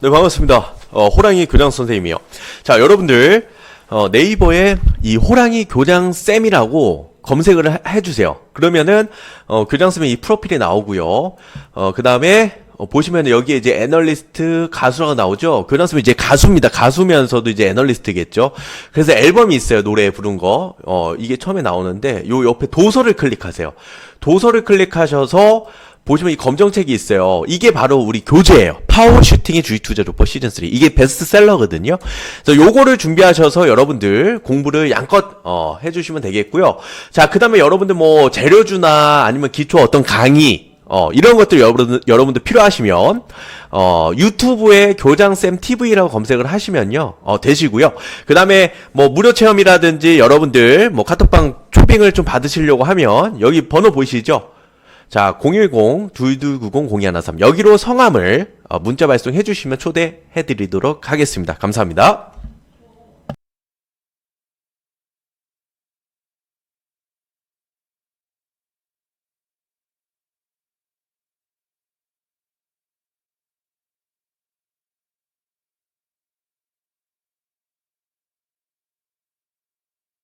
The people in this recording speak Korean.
네, 반갑습니다. 어, 호랑이 교장 선생님이요. 자, 여러분들, 어, 네이버에 이 호랑이 교장 쌤이라고 검색을 하- 해주세요. 그러면은, 어, 교장 쌤의 이 프로필이 나오고요. 어, 그 다음에, 어, 보시면 여기에 이제 애널리스트 가수라고 나오죠. 교장 쌤이 이제 가수입니다. 가수면서도 이제 애널리스트겠죠. 그래서 앨범이 있어요. 노래 부른 거. 어, 이게 처음에 나오는데, 요 옆에 도서를 클릭하세요. 도서를 클릭하셔서, 보시면 이 검정책이 있어요. 이게 바로 우리 교재예요. 파워 슈팅의 주식 투자 조법 시즌 3. 이게 베스트셀러거든요. 그래서 요거를 준비하셔서 여러분들 공부를 양껏 어, 해주시면 되겠고요. 자, 그다음에 여러분들 뭐 재료주나 아니면 기초 어떤 강의 어, 이런 것들 여러분, 여러분들 필요하시면, 어, 유튜브에 교장쌤 TV라고 검색을 하시면요, 어, 되시고요. 그 다음에 뭐 무료 체험이라든지 여러분들 뭐 카톡방 쇼핑을 좀 받으시려고 하면, 여기 번호 보이시죠? 자, 010-2290-0213. 여기로 성함을 어, 문자 발송해 주시면 초대해 드리도록 하겠습니다. 감사합니다.